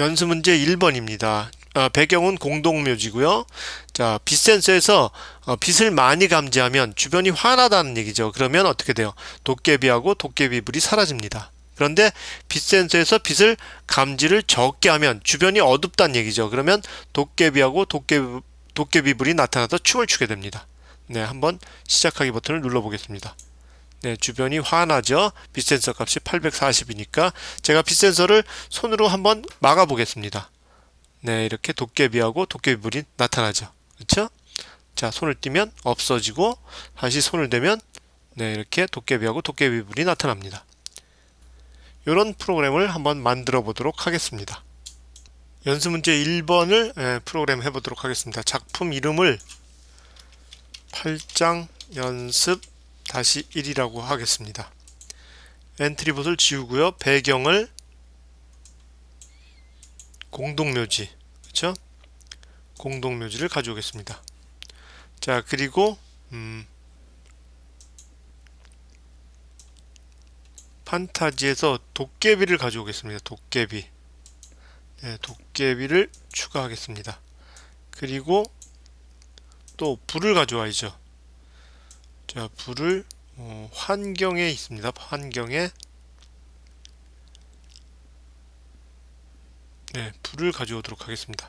연수 문제 1번입니다. 어, 배경은 공동묘지고요. 자, 빛 센서에서 어, 빛을 많이 감지하면 주변이 환하다는 얘기죠. 그러면 어떻게 돼요? 도깨비하고 도깨비불이 사라집니다. 그런데 빛 센서에서 빛을 감지를 적게 하면 주변이 어둡다는 얘기죠. 그러면 도깨비하고 도깨비, 도깨비불이 나타나서 춤을 추게 됩니다. 네, 한번 시작하기 버튼을 눌러 보겠습니다. 네, 주변이 환하죠. 빛 센서 값이 840이니까 제가 빛 센서를 손으로 한번 막아 보겠습니다. 네, 이렇게 도깨비하고 도깨비불이 나타나죠. 그렇죠? 자, 손을 띄면 없어지고 다시 손을 대면 네, 이렇게 도깨비하고 도깨비불이 나타납니다. 이런 프로그램을 한번 만들어 보도록 하겠습니다. 연습 문제 1번을 예, 프로그램 해 보도록 하겠습니다. 작품 이름을 8장 연습 다시 1이라고 하겠습니다. 엔트리봇을 지우고요. 배경을 공동묘지 그렇죠? 공동묘지를 가져오겠습니다. 자 그리고 음, 판타지에서 도깨비를 가져오겠습니다. 도깨비 네, 도깨비를 추가하겠습니다. 그리고 또 불을 가져와야죠. 자 불을 어, 환경에 있습니다. 환경에 네, 불을 가져오도록 하겠습니다.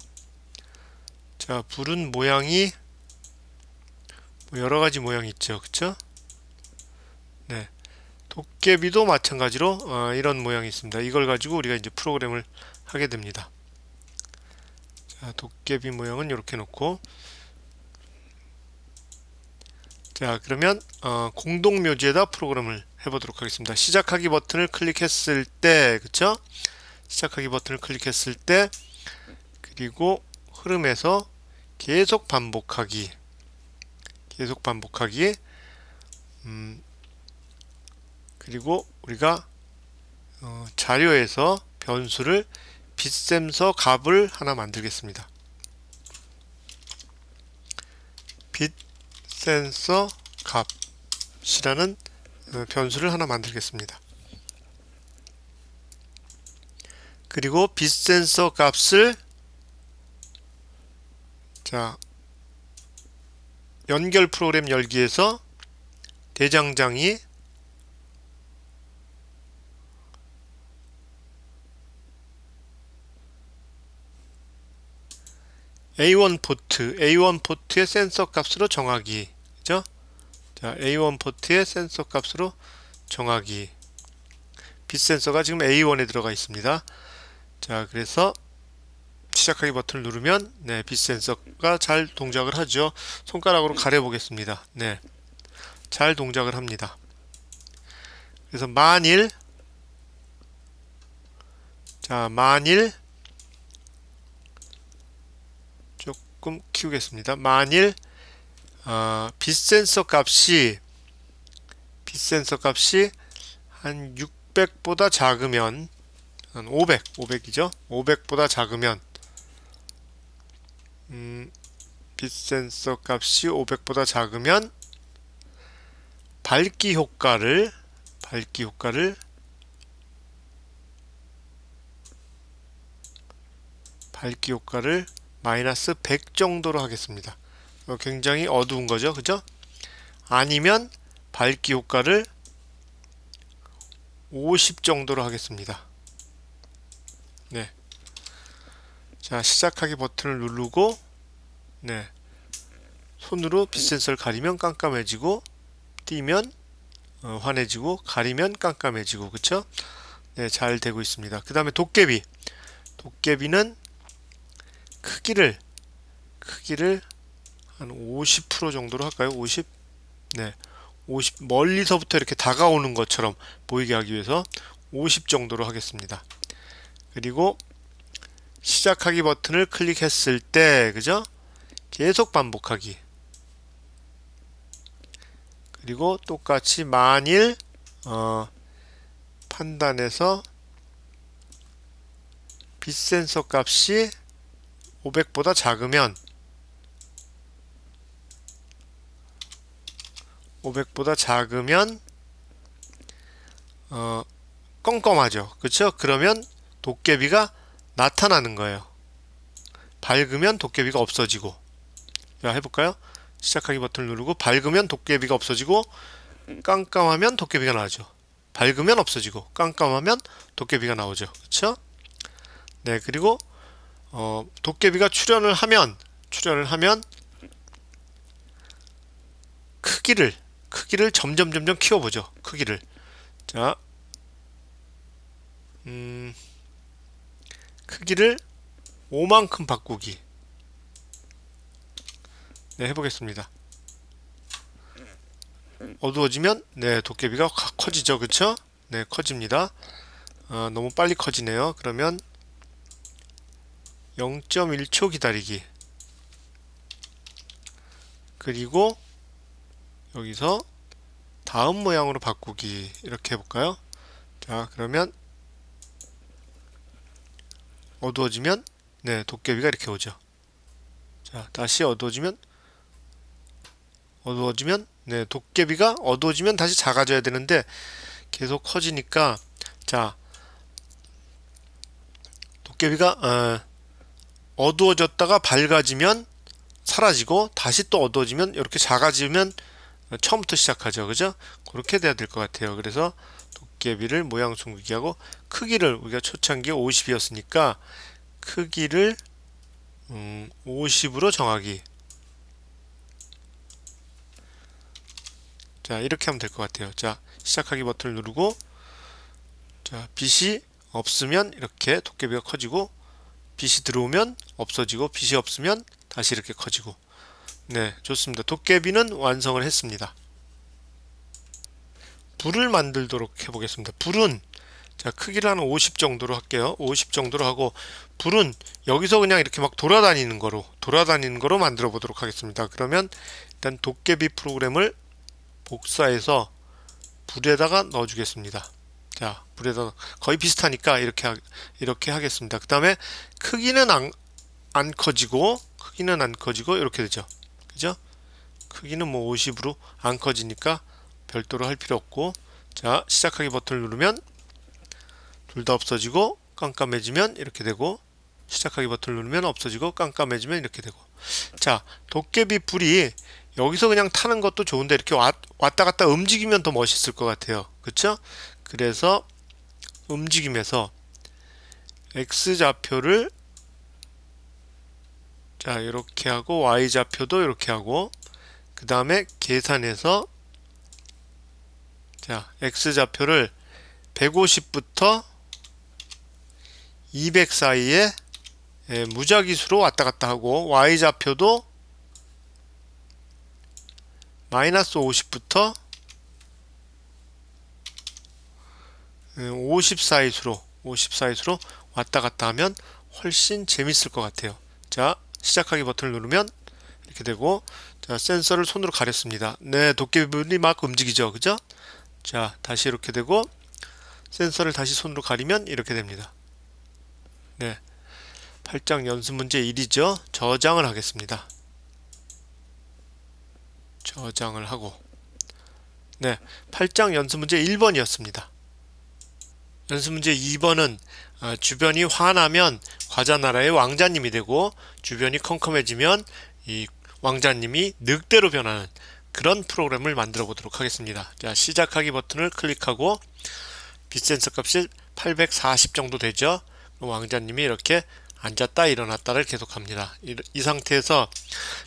자, 불은 모양이 뭐 여러 가지 모양이 있죠. 그쵸? 네. 도깨비도 마찬가지로 어, 이런 모양이 있습니다. 이걸 가지고 우리가 이제 프로그램을 하게 됩니다. 자, 도깨비 모양은 이렇게 놓고 자, 그러면 어, 공동묘지에다 프로그램을 해보도록 하겠습니다. 시작하기 버튼을 클릭했을 때, 그쵸? 시작하기 버튼을 클릭했을 때 그리고 흐름에서 계속 반복하기 계속 반복하기 음, 그리고 우리가 어, 자료에서 변수를 빛샘서 값을 하나 만들겠습니다. 빛 센서 값이라는 어, 변수를 하나 만들겠습니다. 그리고 빛센서 값을 자 연결 프로그램 열기에서 대장장이 A1 포트, A1 포트의 센서 값으로 정하기. 그죠? 자, A1 포트의 센서 값으로 정하기. 빛 센서가 지금 A1에 들어가 있습니다. 자 그래서 시작하기 버튼을 누르면 네, 빛 센서가 잘 동작을 하죠. 손가락으로 가려 보겠습니다. 네. 잘 동작을 합니다. 그래서 만일 자, 만일 조금 키우겠습니다. 만일 어, 빛 센서 값이 빛 센서 값이 한 600보다 작으면 한 500, 500이죠. 500보다 작으면 음, 빛 센서 값이 500보다 작으면 밝기 효과를 밝기 효과를 밝기 효과를 마이너스 100 정도로 하겠습니다. 어, 굉장히 어두운 거죠. 그죠? 아니면 밝기 효과를 50 정도로 하겠습니다. 네. 자, 시작하기 버튼을 누르고 네. 손으로 빛 센서를 가리면 깜깜해지고 띄면 어, 환해지고 가리면 깜깜해지고 그쵸? 네, 잘 되고 있습니다. 그 다음에 도깨비 도깨비는 크기를 크기를 한 50% 정도로 할까요? 50? 네. 50 멀리서부터 이렇게 다가오는 것처럼 보이게 하기 위해서 50 정도로 하겠습니다. 그리고 시작하기 버튼을 클릭했을 때 그죠? 계속 반복하기 그리고 똑같이 만일 어, 판단해서 빛 센서 값이 500보다 작으면 500보다 작으면 어, 껌껌하죠. 그렇죠? 그러면 도깨비가 나타나는 거예요. 밝으면 도깨비가 없어지고 자 해볼까요? 시작하기 버튼을 누르고 밝으면 도깨비가 없어지고 깜깜하면 도깨비가 나오죠. 밝으면 없어지고 깜깜하면 도깨비가 나오죠. 그렇죠? 네 그리고 어, 도깨비가 출현을 하면 출현을 하면 크기를 크기를 점점 점점 키워보죠. 크기를 자 음, 크기를 5만큼 바꾸기 네 해보겠습니다. 어두워지면 네 도깨비가 확 커지죠 그쵸 네 커집니다 어, 너무 빨리 커지네요 그러면 0.1초 기다리기. 그리고 여기서 다음 모양으로 바꾸기. 이렇게 해볼까요? 자 그러면 어두워지면 네 도깨비가 이렇게 오죠. 자 다시 어두워지면 어두워지면 네 도깨비가 어두워지면 다시 작아져야 되는데 계속 커지니까 자 도깨비가 어, 어두워졌다가 밝아지면 사라지고 다시 또 어두워지면 이렇게 작아지면 처음부터 시작하죠. 그죠? 그렇게 돼야 될 것 같아요. 그래서 도깨비를 모양 숨기기 하고 크기를 우리가 초창기에 50이었으니까 크기를 음, 50으로 정하기. 자 이렇게 하면 될 것 같아요. 자 시작하기 버튼을 누르고 자 빛이 없으면 이렇게 도깨비가 커지고 빛이 들어오면 없어지고 빛이 없으면 다시 이렇게 커지고. 네 좋습니다. 도깨비는 완성을 했습니다. 불을 만들도록 해보겠습니다. 불은 자 크기를 한 50 정도로 할게요. 50 정도로 하고 불은 여기서 그냥 이렇게 막 돌아다니는 거로 돌아다니는 거로 만들어 보도록 하겠습니다. 그러면 일단 도깨비 프로그램을 복사해서 불에다가 넣어 주겠습니다 자 불에다가 거의 비슷하니까 이렇게 하, 이렇게 하겠습니다. 그 다음에 크기는 안, 안 커지고 크기는 안 커지고 이렇게 되죠. 그죠? 크기는 뭐 50으로 안 커지니까 별도로 할 필요 없고 자 시작하기 버튼을 누르면 둘 다 없어지고 깜깜해지면 이렇게 되고 시작하기 버튼을 누르면 없어지고 깜깜해지면 이렇게 되고. 자 도깨비 불이 여기서 그냥 타는 것도 좋은데 이렇게 왔, 다 갔다 움직이면 더 멋있을 것 같아요. 그쵸 그래서 움직임에서 x좌표를 자 이렇게 하고 y좌표도 이렇게 하고 그 다음에 계산해서 자 x좌표를 150부터 200 사이에 예, 무작위수로 왔다 갔다 하고 y좌표도 마이너스 50부터 50 사이수로 50 사이수로 왔다 갔다 하면 훨씬 재밌을 것 같아요. 자 시작하기 버튼을 누르면 이렇게 되고 자 센서를 손으로 가렸습니다. 네 도깨비분이 막 움직이죠. 그죠? 자 다시 이렇게 되고 센서를 다시 손으로 가리면 이렇게 됩니다. 네. 8장 연습 문제 1이죠. 저장을 하겠습니다. 저장을 하고. 네. 8장 연습 문제 1번이었습니다 연습 문제 2번은 어, 주변이 환하면 과자 나라의 왕자님이 되고 주변이 컴컴해지면 이 왕자님이 늑대로 변하는 그런 프로그램을 만들어 보도록 하겠습니다. 자 시작하기 버튼을 클릭하고 빛센서 값이 840 정도 되죠? 왕자님이 이렇게 앉았다 일어났다를 계속합니다. 이, 이 상태에서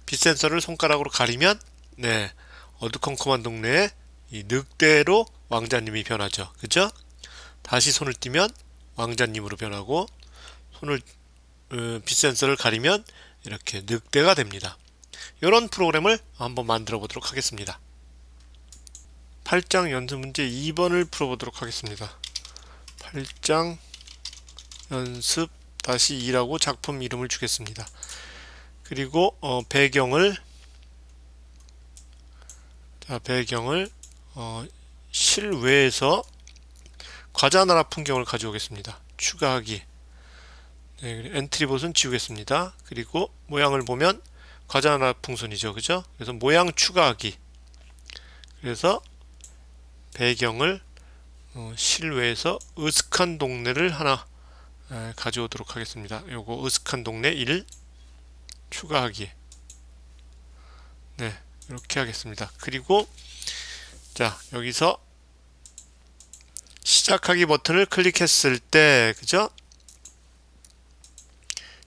빛센서를 손가락으로 가리면 네 어두컴컴한 동네에 이 늑대로 왕자님이 변하죠. 그죠 다시 손을 띄면 왕자님으로 변하고 손을 어, 빛 센서를 가리면 이렇게 늑대가 됩니다. 이런 프로그램을 한번 만들어 보도록 하겠습니다. 8장 연습 문제 2번을 풀어보도록 하겠습니다. 8장 연습 다시 2라고 작품 이름을 주겠습니다. 그리고 어, 배경을 자, 배경을 어, 실외에서 과자 나라 풍경을 가져오겠습니다. 추가하기 네, 엔트리봇은 지우겠습니다. 그리고 모양을 보면 과자 나라 풍선이죠. 그죠? 그래서 모양 추가하기 그래서 배경을 어, 실외에서 으슥한 동네를 하나 에, 가져오도록 하겠습니다. 요거 으슥한 동네 1 추가하기 네 이렇게 하겠습니다. 그리고 자 여기서 시작하기 버튼을 클릭했을 때 그죠?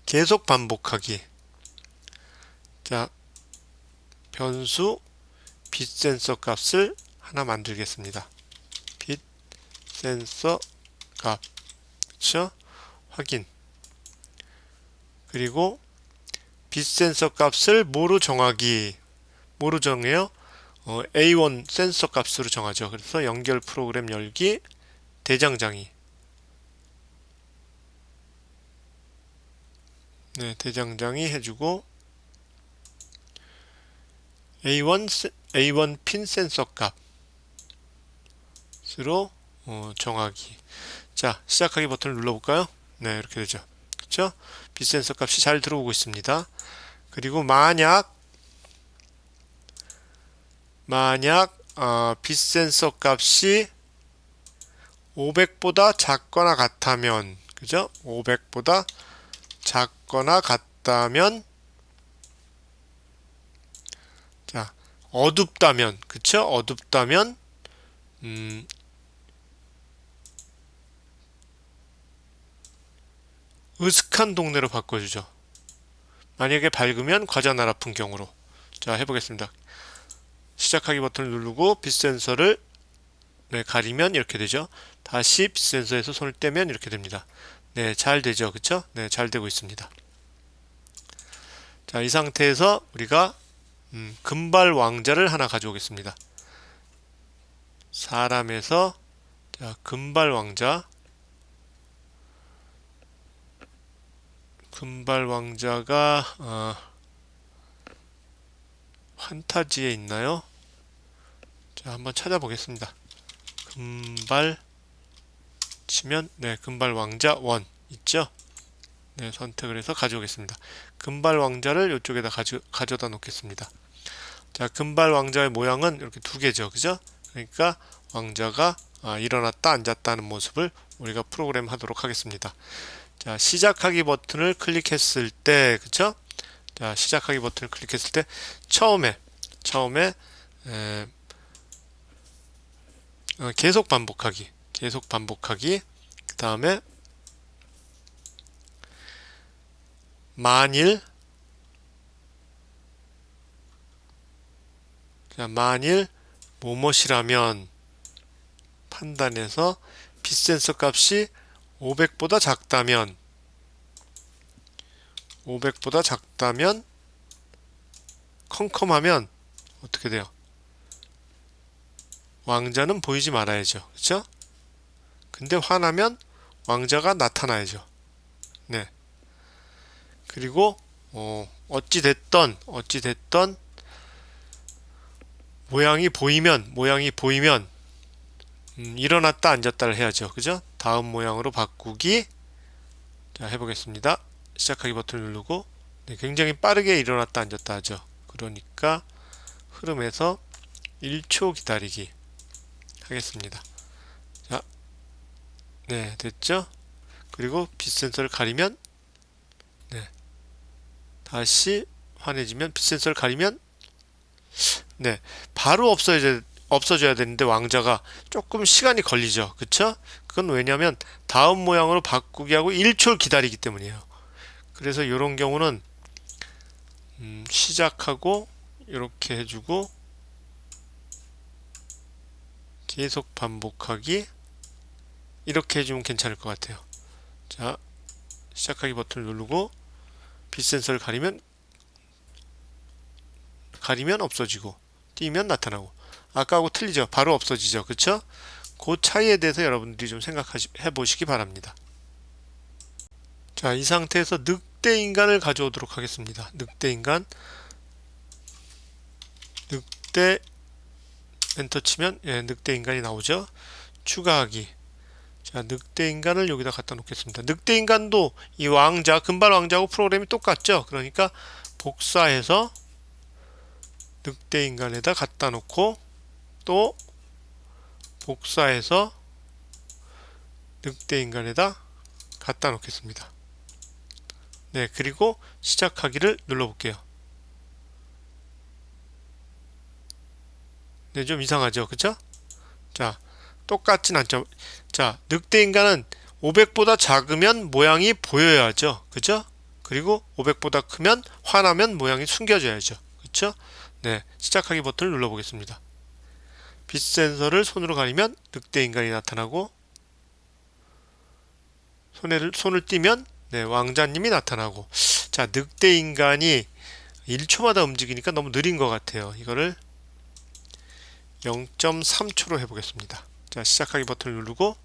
계속 반복하기 자 변수 빛 센서 값을 하나 만들겠습니다. 빛 센서 값 그쵸? 확인 그리고 빛 센서 값을 뭐로 정하기 뭐로 정해요? 어, A1 센서 값으로 정하죠. 그래서 연결 프로그램 열기 대장장이 네, 대장장이 해주고 A1 A1 핀 센서 값으로 어, 정하기. 자, 시작하기 버튼을 눌러볼까요? 네, 이렇게 되죠. 그렇죠? 빛 센서 값이 잘 들어오고 있습니다. 그리고 만약 만약 어, 빛 센서 값이 500보다 작거나 같다면 그죠? 500보다 작거나 같다면 자 어둡다면 그쵸? 어둡다면 음, 으슥한 동네로 바꿔주죠. 만약에 밝으면 과자 나라 풍경으로 자 해보겠습니다. 시작하기 버튼을 누르고 빛 센서를 네, 가리면 이렇게 되죠. 다시 빛 센서에서 손을 떼면 이렇게 됩니다. 네, 잘 되죠. 그쵸? 네, 잘 되고 있습니다. 자, 이 상태에서 우리가 음, 금발 왕자를 하나 가져오겠습니다. 사람에서 자, 금발 왕자 금발 왕자가 어, 환타지에 있나요? 자, 한번 찾아보겠습니다. 금발 치면 네, 금발 왕자 원 있죠? 네, 선택을 해서 가져오겠습니다. 금발 왕자를 이쪽에다 가져, 가져다 놓겠습니다. 자, 금발 왕자의 모양은 이렇게 두 개죠. 그죠? 그러니까 왕자가 아, 일어났다 앉았다 하는 모습을 우리가 프로그램 하도록 하겠습니다. 자, 시작하기 버튼을 클릭했을 때, 그쵸? 자, 시작하기 버튼을 클릭했을 때, 처음에, 처음에, 에, 어, 계속 반복하기, 계속 반복하기, 그 다음에, 만일, 자, 만일, 뭐뭇이라면, 판단해서, 빛센서 값이 500보다 작다면 500보다 작다면 컴컴하면 어떻게 돼요? 왕자는 보이지 말아야죠. 그쵸? 근데 화나면 왕자가 나타나야죠. 네. 그리고 어, 어찌 됐던 어찌 됐던 모양이 보이면 모양이 보이면 음, 일어났다 앉았다를 해야죠. 그죠? 다음 모양으로 바꾸기 자 해보겠습니다. 시작하기 버튼을 누르고 네, 굉장히 빠르게 일어났다 앉았다 하죠. 그러니까 흐름에서 1초 기다리기 하겠습니다. 자, 네 됐죠? 그리고 빛 센서를 가리면 네 다시 환해지면 빛 센서를 가리면 네 바로 없어져야 없어져야 되는데 왕자가 조금 시간이 걸리죠. 그쵸? 그건 왜냐면 다음 모양으로 바꾸기 하고 1초를 기다리기 때문이에요. 그래서 이런 경우는 음, 시작하고 이렇게 해주고 계속 반복하기 이렇게 해주면 괜찮을 것 같아요. 자, 시작하기 버튼을 누르고 빛 센서를 가리면 가리면 없어지고 띄면 나타나고 아까하고 틀리죠. 바로 없어지죠. 그쵸? 그 차이에 대해서 여러분들이 좀 생각해 보시기 바랍니다. 자, 이 상태에서 늑대 인간을 가져오도록 하겠습니다. 늑대 인간 늑대 엔터 치면 예, 늑대 인간이 나오죠. 추가하기 자, 늑대 인간을 여기다 갖다 놓겠습니다. 늑대 인간도 이 왕자, 금발 왕자하고 프로그램이 똑같죠. 그러니까 복사해서 늑대 인간에다 갖다 놓고 또 복사해서 늑대 인간에다 갖다 놓겠습니다. 네, 그리고 시작하기를 눌러 볼게요. 네, 좀 이상하죠. 그쵸? 자, 똑같진 않죠. 자, 늑대 인간은 500보다 작으면 모양이 보여야죠. 그죠? 그리고 500보다 크면 화나면 모양이 숨겨져야죠. 그쵸? 네, 시작하기 버튼을 눌러보겠습니다. 빛 센서를 손으로 가리면 늑대 인간이 나타나고 손을, 손을 띄면 네, 왕자님이 나타나고 자 늑대 인간이 1초마다 움직이니까 너무 느린 것 같아요. 이거를 0.3초로 해보겠습니다. 자 시작하기 버튼을 누르고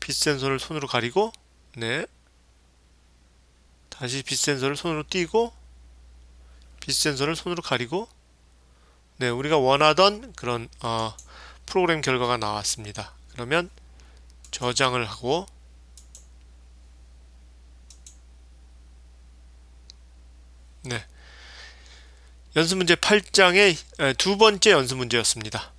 빛 센서를 손으로 가리고 네 다시 빛 센서를 손으로 띄고 빛 센서를 손으로 가리고 네 우리가 원하던 그런 어, 프로그램 결과가 나왔습니다. 그러면 저장을 하고 네. 연습 문제 8장의 두 번째 연습 문제였습니다.